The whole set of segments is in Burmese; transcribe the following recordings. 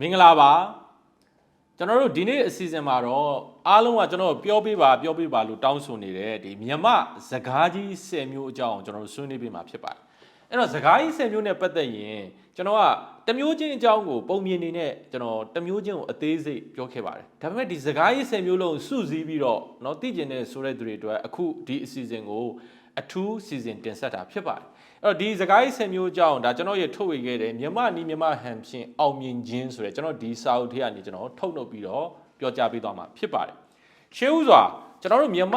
မင်္ဂလာပါကျွန်တော်တို့ဒီနေ့အစီအစဉ်မှာတော့အားလုံးကကျွန်တော်တို့ပြောပြပါပြောပြပါလို့တောင်းဆိုနေတဲ့ဒီမြမစကားကြီး10မျိုးအကြောင်းကျွန်တော်တို့ဆွေးနွေးပြမှာဖြစ်ပါတယ်အဲ့တော့စကားကြီး10မျိုးနဲ့ပတ်သက်ရင်ကျွန်တော်ကတစ်မျိုးချင်းအကြောင်းကိုပုံမြင်နေနဲ့ကျွန်တော်တစ်မျိုးချင်းကိုအသေးစိတ်ပြောခဲ့ပါတယ်ဒါပေမဲ့ဒီစကားကြီး10မျိုးလုံးစုစည်းပြီးတော့เนาะသိကျင်တဲ့ဆိုတဲ့သူတွေအတွက်အခုဒီအစီအစဉ်ကို အထူးစီစဉ်တင်ဆက်တာဖြစ်ပါတယ်အဲ့တော့ဒီစကားကြီး10မျိုးအကြောင်းဒါကျွန်တော်ရေထုတ်ဝေခဲ့တယ်မြမနီမြမဟန်ဖြင့်အောင်မြင်ခြင်းဆိုတဲ့ကျွန်တော်ဒီစာအုပ်ထဲကနေကျွန်တော်ထုတ်လုပ်ပြီးတော့ပြောကြားပေးသွားမှာဖြစ်ပါတယ်ရှေးဥစွာကျွန်တော်တို့မြမ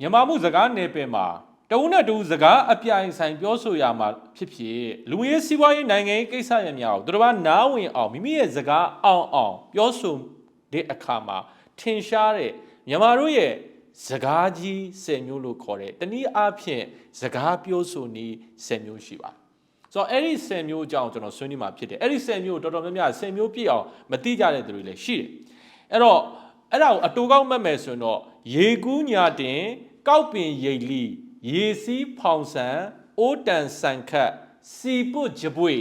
မြမမှုစကားနယ်ပင်မှာတဦးနဲ့တဦးစကားအပြိုင်ဆိုင်ပြောဆိုရမှာဖြစ်ဖြစ်လူဝင်ရေးစီးပွားရေးနိုင်ငံရေးကိစ္စရပ်များကိုသူတို့ကနားဝင်အောင်မိမိရဲ့စကားအောင်အောင်ပြောဆိုတဲ့အခါမှာထင်ရှားတဲ့မြန်မာတို့ရဲ့ စကားကြီး10မျိုးလို့ခေါ်တယ်တနည်းအားဖြင့်စကားပြောဆိုနည်း10မျိုးရှိပါတယ်ဆိုတော့အဲ့ဒီ10မျိုးအကြောင်းကျွန်တော်ဆွေးနွေးမှာဖြစ်တယ်အဲ့ဒီ10မျိုးကိုတော်တော်များများ10မျိုးပြည့်အောင်မသိကြတဲ့သူတွေလည်းရှိတယ်အဲ့တော့အဲ့ဒါကိုအတူကောက်မှတ်မယ်ဆိုရင်တော့ရေကူးညာတင်ကောက်ပင်ရိတ်လီရေစီးဖောင်ဆန်အိုးတန်ဆန်ခတ်စီပုတ်ကြပွေ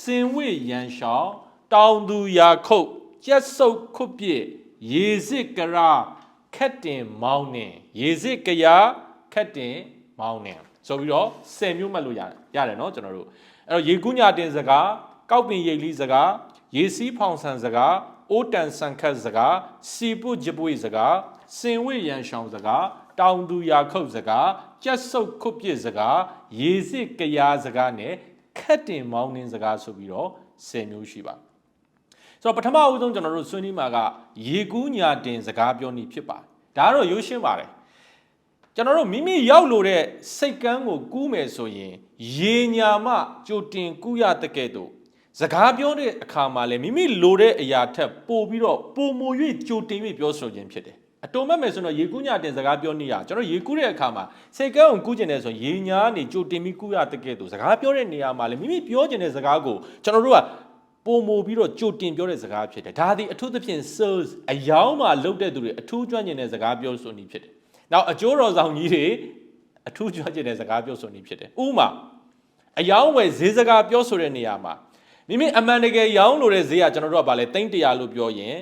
စင်ဝိရန်ရှောင်းတောင်သူရာခုတ်ကျက်ဆုပ်ခုတ်ပြစ်ရေစစ်ကရာ တ်တင်မောင်းနေရေစစ်ကရာခတ်တင်မောင်းနေဆိုပြီးတော့10မျိုးမှတ်လို့ရတယ်ရတယ်နော်ကျွန်တော်တို့အဲ့တော့ရေကူးညာတင်စကားကောက်ပင်ရိပ်လိစကားရေစီးဖောင်ဆန်စကားအိုးတန်ဆန်ခတ်စကားစီပုဂျပွေစကားစင်ဝေရန်ရှောင်စကားတောင်သူရာခုတ်စကားကြက်ဆုပ်ခုတ်ပြစ်စကားရေစစ်ကရာစကားနဲ့ခတ်တင်မောင်းနှင်းစကားဆိုပြီးတော့10မျိုးရှိပါဆိုတော့ပထမအဦးဆုံးကျွန်တော်တို့ဆွေးနွေးမှာကရေကူးညာတင်စကားပြောနေဖြစ်ပါတယ် ဒါကတော့ရိုးရှင်းပါတယ်ကျွန်တော်တို့မိမိရောက်လို့တဲ့စိတ်ကန်းကိုကူးမယ်ဆိုရင်ရေညာမှကြိုတင်ကူးရတဲ့ကဲ့သို့စကားပြောတဲ့အခါမှာလည်းမိမိလိုတဲ့အရာထက်ပိုပြီးတော့ပိုမို၍ကြိုတင်၍ပြောဆိုခြင်းဖြစ်တယ်အတုံးမဲ့မယ်ဆိုတော့ရေကူးညာတင်စကားပြောနေရကျွန်တော်ရေကူးတဲ့အခါမှာစိတ်ကန်းကိုကူးကျင်တယ်ဆိုရင်ရေညာနေကြိုတင်ပြီးကူးရတဲ့ကဲ့သို့စကားပြောတဲ့နေရာမှာလည်းမိမိပြောကျင်တဲ့စကားကိုကျွန်တော်တို့က ပုံမိုပြီးတော့ကြိုတင်ပြောတဲ့စကားဖြစ်တယ်ဒါသည်အထူးသဖြင့် sales အယောင်းမှာလုပ်တဲ့သူတွေအထူးကျွမ်းကျင်တဲ့စကားပြောဆိုနေဖြစ်တယ်နောက်အကျိုးတော်ဆောင်ကြီးတွေအထူးကျွမ်းကျင်တဲ့စကားပြောဆိုနေဖြစ်တယ်ဥပမာအယောင်းဝယ်ဈေးစကားပြောဆိုတဲ့နေရာမှာမိမိအမှန်တကယ်ရောင်းလို့တဲ့ဈေးကကျွန်တော်တို့ကဗာလဲ300လို့ပြောရင်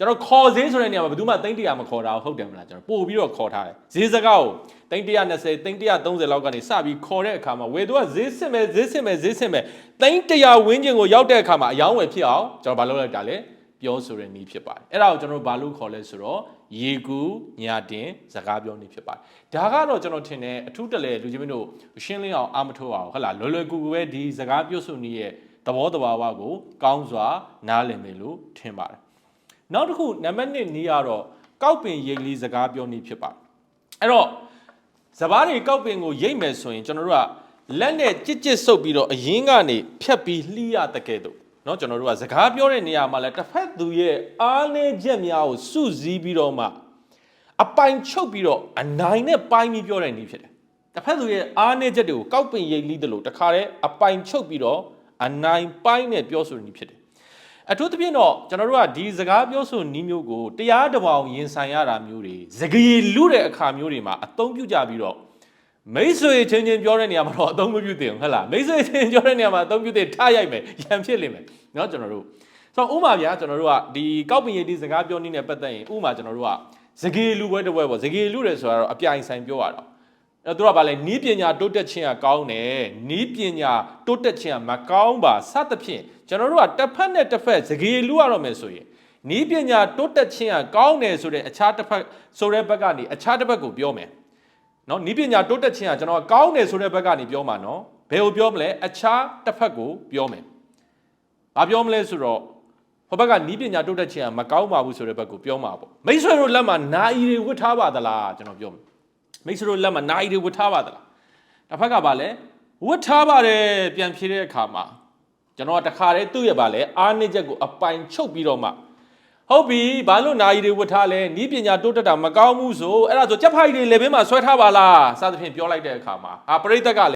ကျွန်တော်ခေါ်ဈေးဆိုတဲ့နေရာမှာဘယ်သူမှ300မခေါ်တာဟုတ်တယ်မလားကျွန်တော်ပို့ပြီးတော့ခေါ်ထားတယ်ဈေးစကားကို320 330လောက်ကနေစပြီးခေါ်တဲ့အခါမှာဝယ်သူကဈေးစစ်မယ်ဈေးစစ်မယ်ဈေးစစ်မယ်300ဝန်းကျင်ကိုရောက်တဲ့အခါမှာအယောင်းဝယ်ဖြစ်အောင်ကျွန်တော်ဘာလုပ်လိုက်တာလဲပြောဆိုတဲ့နည်းဖြစ်ပါတယ်အဲ့ဒါကိုကျွန်တော်တို့ဘာလို့ခေါ်လဲဆိုတော့ရေကူညာတင်စကားပြောနည်းဖြစ်ပါတယ်ဒါကတော့ကျွန်တော်ထင်တယ်အထူးတလဲလူချင်းမင်းတို့ရှင်းလင်းအောင်အာမထိုးအောင်ဟုတ်လားလွယ်လွယ်ကူကူပဲဒီစကားပြောဆိုနည်းရဲ့သဘောတဘာဝကိုကောင်းစွာနားလည်မယ်လို့ထင်ပါတယ် နောက်တစ်ခုနံပါတ်1နည်းကတော့ကောက်ပင်ရိတ်လေးစကားပြောနည်းဖြစ်ပါတယ်အဲ့တော့စပားတွေကောက်ပင်ကိုရိတ်မယ်ဆိုရင်ကျွန်တော်တို့ကလက်နဲ့ကြစ်ကြစ်ဆုပ်ပြီးတော့အရင်ကနေဖြတ်ပြီးလှီးရတကဲ့သို့เนาะကျွန်တော်တို့ကစကားပြောတဲ့နေရာမှာလည်းတစ်ဖက်သူရဲ့အားနည်းချက်များကိုစုစည်းပြီးတော့မှအပိုင်ချုပ်ပြီးတော့အနိုင်နဲ့ပိုင်းပြီးပြောတဲ့နည်းဖြစ်တယ်တစ်ဖက်သူရဲ့အားနည်းချက်တွေကိုကောက်ပင်ရိတ်လီးတယ်လို့တခါတည်းအပိုင်ချုပ်ပြီးတော့အနိုင်ပိုင်းနဲ့ပြောဆိုတဲ့နည်းဖြစ်တယ် အထူးသဖြင့်တော့ကျွန်တော်တို့ကဒီစကားပြောဆိုနည်းမျိုးကိုတရားတစ်ပေါင်ရင်ဆိုင်ရတာမျိုးတွေစကားလူတဲ့အခါမျိုးတွေမှာအသုံးပြုကြပြီးတော့မိတ်ဆွေချင်းချင်းပြောတဲ့နေရာမှာတော့အသုံးမပြုသင့်ဘူးဟုတ်လားမိတ်ဆွေချင်းပြောတဲ့နေရာမှာအသုံးပြုသင့်ထားရိုက်မယ်ရံဖြစ်လိမ့်မယ်เนาะကျွန်တော်တို့ဆိုတော့ဥမာဗျာကျွန်တော်တို့ကဒီကောက်ပင်ရည်ဒီစကားပြောနည်းနဲ့ပတ်သက်ရင်ဥမာကျွန်တော်တို့ကစကေလူပွဲတစ်ပွဲပေါ့စကေလူတယ်ဆိုတာတော့အပြိုင်ဆိုင်ပြောရတော့ အဲ့တော့ဗာလဲနီးပညာတိုးတက်ခြင်းကကောင်းတယ်နီးပညာတိုးတက်ခြင်းကမကောင်းပါစသဖြင့်ကျွန်တော်တို့ကတစ်ဖက်နဲ့တစ်ဖက်စကေလူရတော့မယ်ဆိုရင်နီးပညာတိုးတက်ခြင်းကကောင်းတယ်ဆိုတဲ့အခြားတစ်ဖက်ဆိုတဲ့ဘက်ကနေအခြားတစ်ဘက်ကိုပြောမယ်နော်နီးပညာတိုးတက်ခြင်းကကျွန်တော်ကောင်းတယ်ဆိုတဲ့ဘက်ကနေပြောမှာနော်ဘယ်ကိုပြောမလဲအခြားတစ်ဖက်ကိုပြောမယ်ဘာပြောမလဲဆိုတော့ဟိုဘက်ကနီးပညာတိုးတက်ခြင်းကမကောင်းပါဘူးဆိုတဲ့ဘက်ကိုပြောမှာပေါ့မိတ်ဆွေတို့လက်မှာနာအီတွေဝတ်ထားပါသလားကျွန်တော်ပြောမယ် မိတ်ဆွေတို့လက်မှာနာအီတွေဝတ်ထားပါသလားတစ်ဖက်ကပါလဲဝတ်ထားပါတယ်ပြန်ဖြေတဲ့အခါမှာကျွန်တော်ကတခါတည်းသူ့ရဲ့ပါလဲအားနည်းချက်ကိုအပိုင်ချုပ်ပြီးတော့မှဟုတ်ပြီဘာလို့နာယီတွေဝတ်ထားလဲနီးပညာတိုးတက်တာမကောင်းဘူးဆိုအဲ့ဒါဆိုကြက်ဖိုက်တွေလေဘင်းမှာဆွဲထားပါလားစသဖြင့်ပြောလိုက်တဲ့အခါမှာဟာပရိသတ်ကလည်း